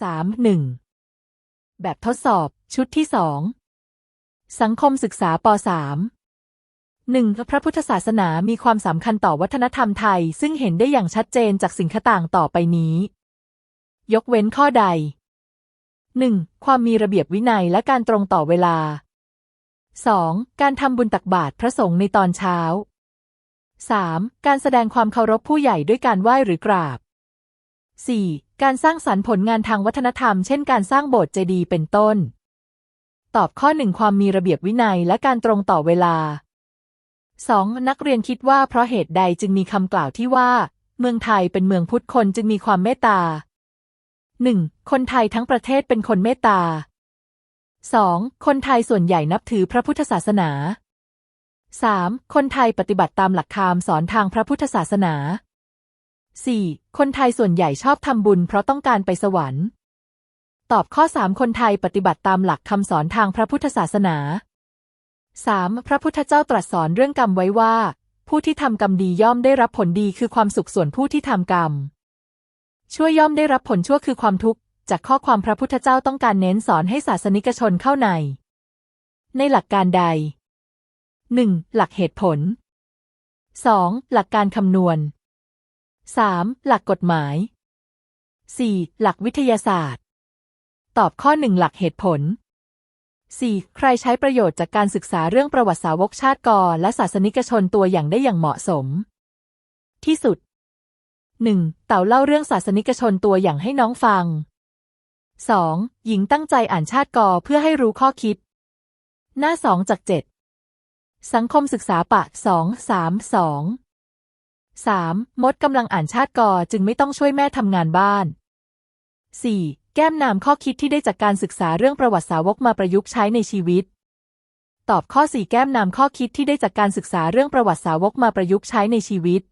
สามหนึ่งแบบทดสอบชุดที่สองสังคมศึกษาปสามหนึ่งพระพุทธศาสนามีความสำคัญต่อวัฒนธรรมไทย ซึ่งเห็นได้อย่างชัดเจนจากสิ่งต่างต่อไปนี้ ยกเว้นข้อใด 1. ความมีระเบียบวินัยและการตรงต่อเวลา 2. การทำบุญตักบาตรพระสงฆ์ในตอนเช้า 3. การแสดงความเคารพผู้ใหญ่ด้วยการไหว้หรือกราบ 4. การสร้างสรรค์ผลงานทางวัฒนธรรม เช่นการสร้างโบสถ์เจดีย์เป็นต้น ตอบข้อหนึ่งความมีระเบียบวินัยและการตรงต่อเวลา 2. นักเรียนคิดว่าเพราะเหตุใดจึงมีคำกล่าวที่ว่า เมืองไทยเป็นเมืองพุทธคนจึงมีความเมตตา 1. คนไทยทั้งประเทศเป็นคนเมตตา 2. คนไทยส่วนใหญ่นับถือพระพุทธศาสนา 3. คนไทยปฏิบัติตามหลักคำสอนทางพระพุทธศาสนา 4. คนไทยส่วนใหญ่ชอบทำบุญเพราะต้องการไปสวรรค์ ตอบข้อ 3 คนไทยปฏิบัติตามหลักคำสอนทางพระพุทธศาสนา 3. พระพุทธเจ้าตรัสสอนเรื่องกรรมไว้ว่า ผู้ที่ทำกรรมดีย่อมได้รับผลดีคือความสุขส่วนผู้ที่ทำกรรม ชั่วย่อมได้รับผลชั่วคือความทุกข์ จากข้อความพระพุทธเจ้าต้องการเน้นสอนให้ศาสนิกชนเข้าใน ในหลักการใด 1. หลักเหตุผล 2. หลักการคำนวณ 3. หลักกฎหมาย 4. หลักวิทยาศาสตร์ ตอบข้อ 1 หลักเหตุผล 4. ใครใช้ประโยชน์จากการศึกษาเรื่องประวัติสาวกชาติกรและศาสนิกชนตัวอย่างได้อย่างเหมาะสม ที่สุด 1. เต่าเล่าเรื่องศาสนิกชนตัวอย่างให้น้องฟัง 2. หญิงตั้งใจอ่านชาติกอเพื่อให้รู้ข้อคิด หน้าสองจากเจ็ดสังคมศึกษาปะสอง สามมดกำลังอ่านชาติกอจึงไม่ต้องช่วยแม่ทำงานบ้านสี่แก้มนำข้อคิดที่ได้จากการศึกษาเรื่องประวัติสาวกมาประยุกต์ใช้ในชีวิต ตอบข้อสี่แก้มนำข้อคิดที่ได้จากการศึกษาเรื่องประวัติสาวกมาประยุกต์ใช้ในชีวิต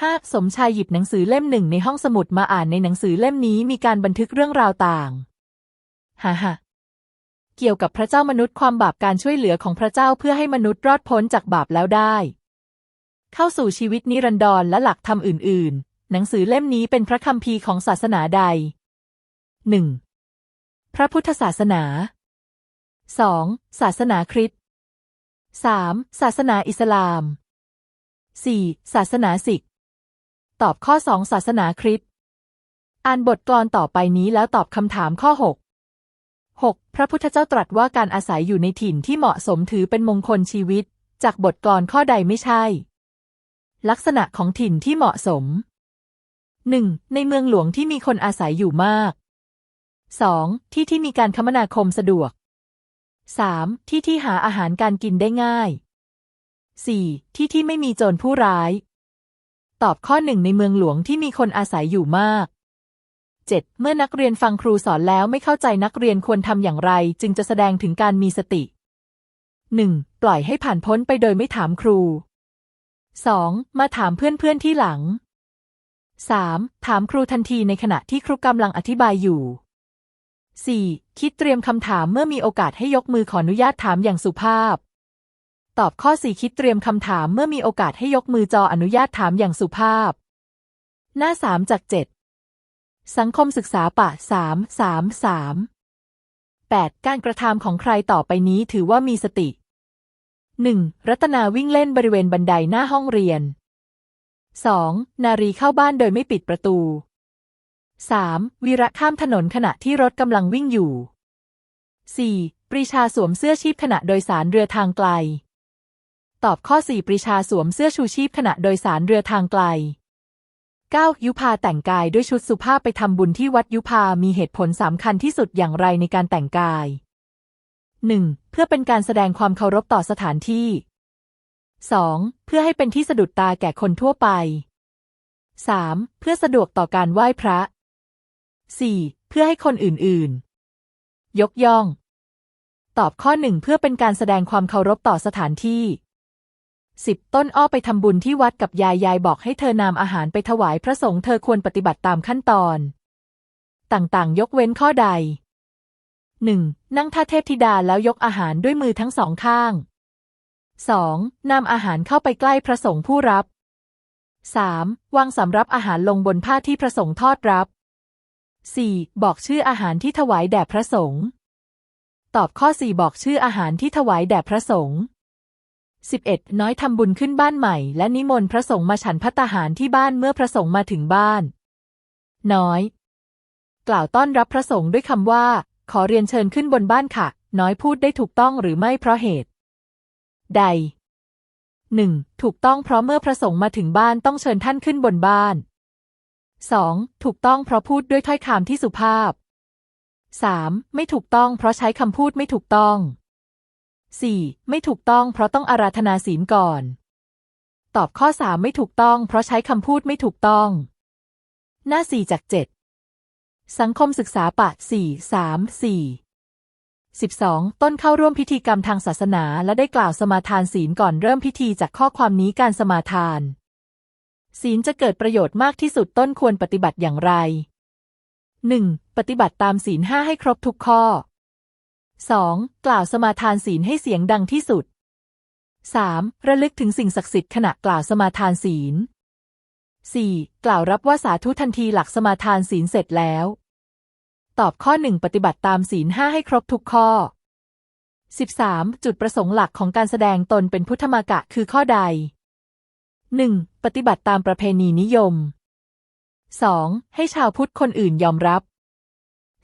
ห้าสมชายหยิบหนังสือเล่มหนึ่งในห้องสมุดมาอ่านในหนังสือเล่มนี้มีการบันทึกเรื่องราวต่างฮ่าฮ่าเกี่ยวกับพระเจ้ามนุษย์ความบาปการช่วยเหลือของพระเจ้าเพื่อให้มนุษย์รอดพ้นจากบาปแล้วได้ เข้าสู่ชีวิตนิรันดรและหลักธรรมอื่น ๆ หนังสือเล่มนี้เป็นพระคัมภีร์ของศาสนาใด 1. พระพุทธศาสนา 2. ศาสนาคริสต์ 3. ศาสนาอิสลาม 4. ศาสนาสิกตอบข้อ 2 ศาสนาคริสต์ อ่านบทกลอนต่อไปนี้แล้วตอบคำถามข้อ 6 6. พระพุทธเจ้าตรัสว่าการอาศัยอยู่ในถิ่นที่เหมาะสมถือเป็นมงคลชีวิต จากบทกลอนข้อใดไม่ใช่ ลักษณะของถิ่นที่เหมาะสม 1. ในเมืองหลวงที่มีคนอาศัยอยู่มาก 2. ที่ที่มีการคมนาคมสะดวก 3. ที่ที่หาอาหารการกินได้ง่าย 4. ที่ที่ไม่มีโจรผู้ร้าย ตอบข้อหนึ่งในเมืองหลวงที่มีคนอาศัยอยู่มาก 7. เมื่อนักเรียนฟังครูสอนแล้วไม่เข้าใจนักเรียนควรทำอย่างไร จึงจะแสดงถึงการมีสติ 1. ปล่อยให้ผ่านพ้นไปโดยไม่ถามครู 2. มาถามเพื่อนๆที่หลัง 3. ถามครูทันทีในขณะที่ครูกำลังอธิบายอยู่ 4. คิดเตรียมคำถามเมื่อมีโอกาสให้ยกมือขออนุญาตถามอย่างสุภาพ ตอบข้อสี่คิดเตรียมคำถามเมื่อมีโอกาสให้ยกมือจออนุญาตถามอย่างสุภาพ หน้าสามจากเจ็ดสังคมศึกษาปะสามสามสามแปดการกระทำของใครต่อไปนี้ถือว่ามีสติ หนึ่งรัตนาวิ่งเล่นบริเวณบันไดหน้าห้องเรียนสองนารีเข้าบ้านโดยไม่ปิดประตูสามวีระข้ามถนนขณะที่รถกำลังวิ่งอยู่สี่ปรีชาสวมเสื้อชีพขณะโดยสารเรือทางไกล ตอบข้อ 4 ปริชาสวมเสื้อชูชีพขณะโดยสารเรือทางไกล 9. ยุพาแต่งกายด้วยชุดสุภาพไปทำบุญที่วัดยุพามีเหตุผลสำคัญที่สุดอย่างไรในการแต่งกาย 1. เพื่อเป็นการแสดงความเคารพต่อสถานที่ 2. เพื่อให้เป็นที่สะดุดตาแก่คนทั่วไป 3. เพื่อสะดวกต่อการไหว้พระ 4. เพื่อให้คนอื่นๆ ยกย่อง ตอบข้อหนึ่งเพื่อเป็นการแสดงความเคารพต่อสถานที่สิบต้นอ้อไปทำบุญที่วัดกับยายยายบอกให้เธอนำอาหารไปถวายพระสงฆ์เธอควรปฏิบัติตามขั้นตอน ต่างๆ ยกเว้นข้อใด 1. นั่งท่าเทพธิดาแล้วยกอาหารด้วยมือทั้งสองข้าง 2. นำอาหารเข้าไปใกล้พระสงฆ์ผู้รับ 3. วางสำรับอาหารลงบนผ้าที่พระสงฆ์ทอดรับ 4. บอกชื่ออาหารที่ถวายแด่พระสงฆ์ตอบข้อ 4 บอกชื่ออาหารที่ถวายแด่พระสงฆ์ 11. น้อยทำบุญขึ้นบ้านใหม่ และนิมนต์พระสงฆ์มาฉันพัตตาหารที่บ้านเมื่อพระสงฆ์มาถึงบ้าน น้อย กล่าวต้อนรับพระสงฆ์ด้วยคำว่า ขอเรียนเชิญขึ้นบนบ้านค่ะ น้อยพูดได้ถูกต้องหรือไม่เพราะเหตุ ใดหนึ่งถูกต้องเพราะเมื่อพระสงฆ์มาถึงบ้านต้องเชิญท่านขึ้นบนบ้าน 2. ถูกต้องเพราะพูดด้วยถ้อยคำที่สุภาพ 3. ไม่ถูกต้องเพราะใช้คำพูดไม่ถูกต้อง 4. ไม่ถูกต้องเพราะต้องอาราธนาศีลก่อน ตอบข้อ3ไม่ถูกต้องเพราะใช้คำพูดไม่ถูกต้อง หน้า4จาก7 สังคมศึกษาปะ 4 3 4 12. ต้นเข้าร่วมพิธีกรรมทางศาสนา และได้กล่าวสมาทานศีลก่อนเริ่มพิธีจากข้อความนี้การสมาทาน ศีลจะเกิดประโยชน์มากที่สุดต้นควรปฏิบัติอย่างไร 1. ปฏิบัติตามศีลห้าให้ครบทุกข้อ 2. กล่าวสมาทานศีลให้เสียงดังที่สุด 3. ระลึกถึงสิ่งศักดิ์สิทธิ์ขณะกล่าวสมาทานศีล 4. กล่าวรับว่าสาธุทันทีหลักสมาทานศีลเสร็จแล้ว ตอบข้อ 1 ปฏิบัติตามศีลห้าให้ครบทุกข้อ 13. จุดประสงค์หลักของการแสดงตนเป็นพุทธมากะคือข้อใด 1. ปฏิบัติตามประเพณีนิยม 2. ให้ชาวพุทธคนอื่นยอมรับ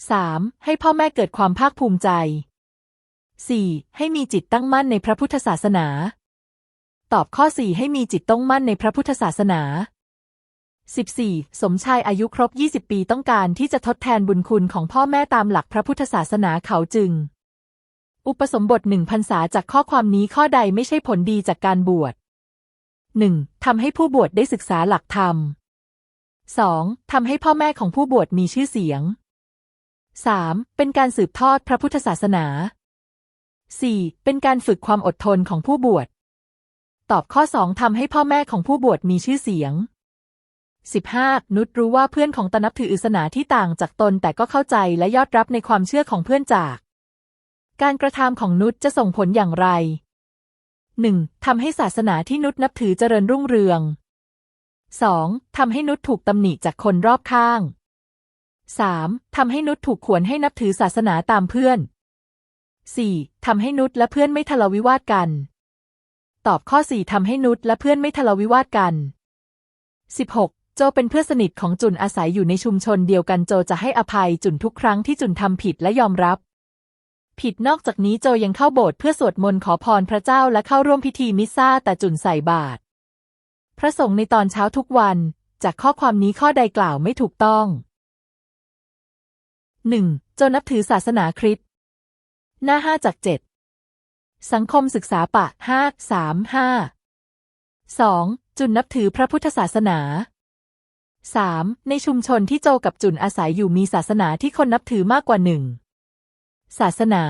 3. ให้พ่อแม่เกิดความภาคภูมิใจ 4. ให้มีจิตตั้งมั่นในพระพุทธศาสนา ตอบข้อ 4 ให้มีจิตต้องมั่นในพระพุทธศาสนา 14. สมชายอายุครบ 20 ปีต้องการที่จะทดแทนบุญคุณของพ่อแม่ตามหลักพระพุทธศาสนาเขาจึง อุปสมบทหนึ่งพรรษาจากข้อความนี้ข้อใดไม่ใช่ผลดีจากการบวช 1. ทำให้ผู้บวชได้ศึกษาหลักธรรม 2. ทำให้พ่อแม่ของผู้บวชมีชื่อเสียง 3. เป็นการสืบทอดพระพุทธศาสนา 4. เป็นการฝึกความอดทนของผู้บวช ตอบข้อ 2 ทำให้พ่อแม่ของผู้บวชมีชื่อเสียง 15. นุชรู้ว่าเพื่อนของตนนับถือศาสนาที่ต่างจากตนแต่ก็เข้าใจและยอดรับในความเชื่อของเพื่อนจาก การกระทำของนุชจะส่งผลอย่างไร 1. ทำให้ศาสนาที่นุชนับถือเจริญรุ่งเรือง 2. ทำให้นุชถูกตำหนิจากคนรอบข้าง 3. ทำให้นุชถูกขวนให้นับถือศาสนาตามเพื่อน 4. ทำให้นุชและเพื่อนไม่ทะเลาวิวาทกัน ตอบข้อ 4ทำให้นุชและเพื่อนไม่ทะเลาวิวาทกัน 16. โจเป็นเพื่อนสนิทของจุนอาศัยอยู่ในชุมชนเดียวกันโจจะให้อภัยจุนทุกครั้งที่จุนทำผิดและยอมรับ ผิดนอกจากนี้โจยังเข้าโบสถ์เพื่อสวดมนต์ขอพรพระเจ้าและเข้าร่วมพิธีมิสซาแต่จุนใส่บาตรพระสงฆ์ในตอนเช้าทุกวัน จากข้อความนี้ข้อใดกล่าวไม่ถูกต้อง 1. โจนับถือศาสนาคริสต์หน้าห้าจากเจ็ดสังคมศึกษาปะห้าสามห้าสองจุนนับถือพระพุทธศาสนา 3. ในชุมชนที่โจกับจุนอาศัยอยู่มีศาสนาที่คนนับถือมากกว่าหนึ่งศาสนา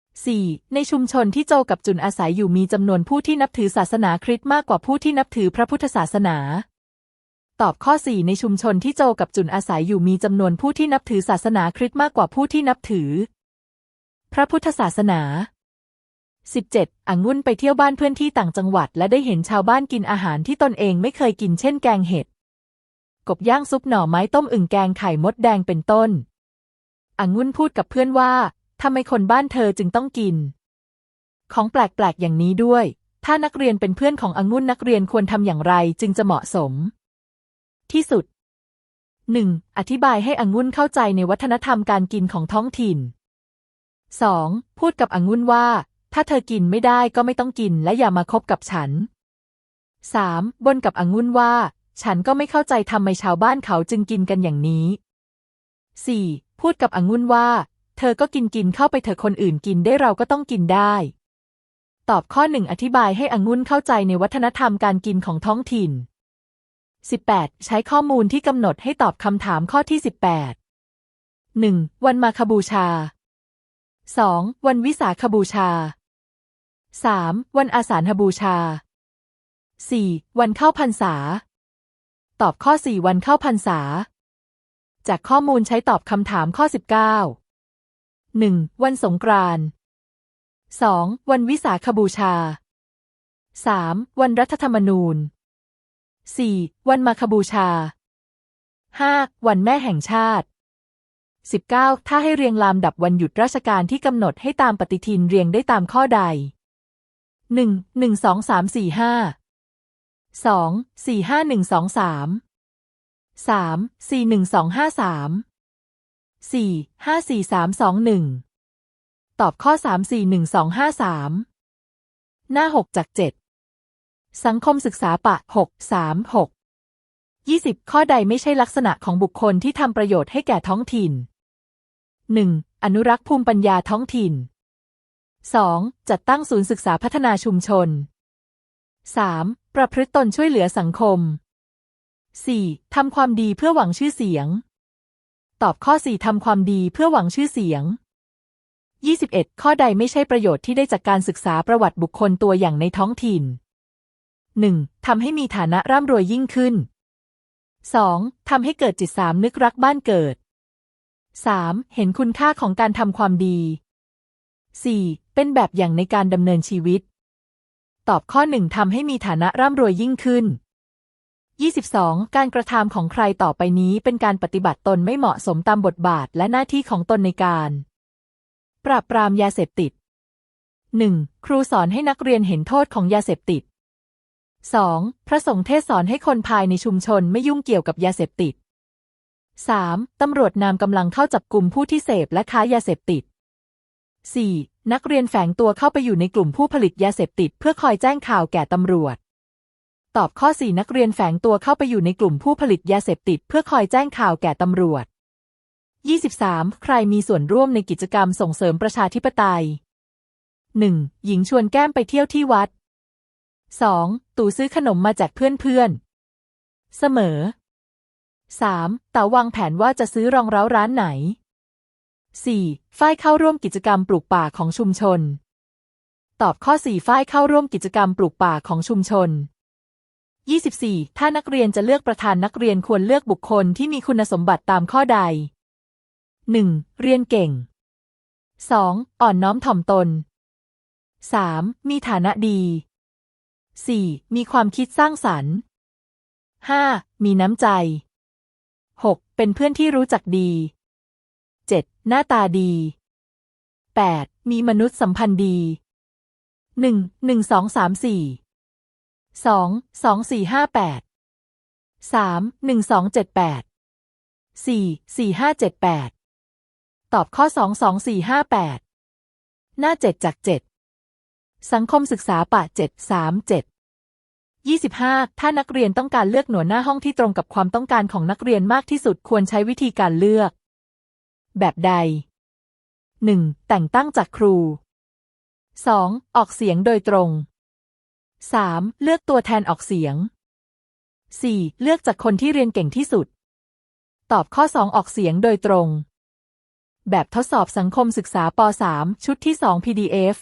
4. ในชุมชนที่โจกับจุนอาศัยอยู่มีจำนวนผู้ที่นับถือศาสนาคริสต์มากกว่าผู้ที่นับถือพระพุทธศาสนา ตอบข้อ 4 ในชุมชนที่โจกับจุนอาศัยอยู่มีจำนวนผู้ที่นับถือศาสนาคริสต์มากกว่าผู้ที่นับถือ พระพุทธศาสนา 17. อังุ่นไปเที่ยวบ้านเพื่อนที่ต่างจังหวัด และได้เห็นชาวบ้านกินอาหารที่ตนเองไม่เคยกินเช่นแกงเห็ด กบย่างซุปหน่อไม้ต้มอึ่งแกงไข่มดแดงเป็นต้นอังุ่นพูดกับเพื่อนว่าทำไมคนบ้านเธอจึงต้องกิน ของแปลกๆอย่างนี้ด้วย ถ้านักเรียนเป็นเพื่อนของอังุ่นนักเรียนควรทำอย่างไรจึงจะเหมาะสม ที่สุด 1. อธิบายให้อังุ่นเข้าใจในวัฒนธรรมการกินของท้องถิ่น 2. พูดกับอังุ่นว่า ถ้าเธอกินไม่ได้ก็ไม่ต้องกินและอย่ามาคบกับฉัน 3. บนกับอังุ่นว่า ฉันก็ไม่เข้าใจทำไมชาวบ้านเขาจึงกินกันอย่างนี้ 4. พูดกับอังุ่นว่า เธอก็กินกินเข้าไปเถอะคนอื่นกินได้เราก็ต้องกินได้ ตอบข้อหนึ่งอธิบายให้อังุ่นเข้าใจในวัฒนธรรมการกินของท้องถิ่น 18. ใช้ข้อมูลที่กำหนดให้ตอบคำถามข้อที่ 18 1. วันมาคบูชา 2. วันวิสาขบูชา 3. วันอาสาฬหบูชา 4. วันเข้าพรรษา ตอบข้อ 4 วันเข้าพรรษา จากข้อมูลใช้ตอบคำถามข้อ 19หนึ่งวันสงกรานต์สองวันวิสาขบูชาสามวันรัฐธรรมนูญสี่วันมาคบูชาห้าวันแม่แห่งชาติ 19 ถ้าให้เรียงลำดับวันหยุดราชการที่กำหนดให้ตามปฏิทินเรียงได้ตามข้อใด 1 1 2 3 4 5 สองสี่ห้าหนึ่งสองสามสามสี่หนึ่งสองห้าสามสี่ห้าสี่สามสองหนึ่งตอบข้อสามสี่หนึ่งสองห้าสามหน้าหกจากเจ็ดสังคมศึกษาปะหกสามหกยี่สิบข้อใดไม่ใช่ลักษณะของบุคคลที่ทำประโยชน์ให้แก่ท้องถิ่นหนึ่งอนุรักษ์ภูมิปัญญาท้องถิ่นสองจัดตั้งศูนย์ศึกษาพัฒนาชุมชน 3. ประพฤติตนช่วยเหลือสังคม 4. ทำความดีเพื่อหวังชื่อเสียง ตอบข้อ 4 ทำความดีเพื่อหวังชื่อเสียง 21 ข้อใดไม่ใช่ประโยชน์ที่ได้จากการศึกษาประวัติบุคคลตัวอย่างในท้องถิ่น 1. ทำให้มีฐานะร่ำรวยยิ่งขึ้น 2. ทำให้เกิดจิตสามนึกรักบ้านเกิด 3. เห็นคุณค่าของการทำความดี 4. เป็นแบบอย่างในการดำเนินชีวิต ตอบข้อ1ทำให้มีฐานะร่ำรวยยิ่งขึ้น 22. การกระทำของใครต่อไปนี้เป็นการปฏิบัติตนไม่เหมาะสมตามบทบาทและหน้าที่ของตนในการ ปราบปรามยาเสพติด 1. ครูสอนให้นักเรียนเห็นโทษของยาเสพติด 2. พระสงฆ์เทศสอนให้คนภายในชุมชนไม่ยุ่งเกี่ยวกับยาเสพติด 3. ตำรวจนำกำลังเข้าจับกลุ่มผู้ที่เสพและค้ายาเสพติด 4. นักเรียนแฝงตัวเข้าไปอยู่ในกลุ่มผู้ผลิตยาเสพติด เพื่อคอยแจ้งข่าวแก่ตำรวจ ตอบข้อ 4 นักเรียนแฝงตัวเข้าไปอยู่ในกลุ่มผู้ผลิตยาเสพติด เพื่อคอยแจ้งข่าวแก่ตำรวจ 23. ใครมีส่วนร่วมในกิจกรรมส่งเสริมประชาธิปไตย 1. หญิงชวนแก้มไปเที่ยวที่วัด 2. ตู่ซื้อขนมมาแจกเพื่อนๆ เสมอ 3. เต๋าวางแผนว่าจะซื้อรองเร้าร้านไหน 4. ฝ้ายเข้าร่วมกิจกรรมปลูกป่าของชุมชน ตอบข้อ 4 ฝ้ายเข้าร่วมกิจกรรมปลูกป่าของชุมชน 24. ถ้านักเรียนจะเลือกประธานนักเรียนควรเลือกบุคคลที่มีคุณสมบัติตามข้อใด 1. เรียนเก่ง 2. อ่อนน้อมถ่อมตน 3. มีฐานะดี 4. มีความคิดสร้างสรรค์ 5. มีน้ำใจ 6. เป็นเพื่อนที่รู้จักดี 7. หน้าตาดี 8. มีมนุษย์สัมพันธ์ดี 1. 1 2 3 4 2 2 4 5 8 3 1 2 7 8 4 4 5 7 8 ตอบข้อ 2 2 4 5 8 หน้า 7 จาก 7 สังคมศึกษาปะ 7 3 7 25 ถ้านักเรียนต้องการเลือกหน่วยหน้าห้องที่ตรงกับความต้องการของนักเรียนมากที่สุดควรใช้วิธีการเลือก แบบใด 1. แต่งตั้งจากครู 2. ออกเสียงโดยตรง 3. เลือกตัวแทนออกเสียง 4. เลือกจากคนที่เรียนเก่งที่สุด ตอบข้อ 2 ออกเสียงโดยตรง แบบทดสอบสังคมศึกษาป .3 ชุดที่ 2 PDF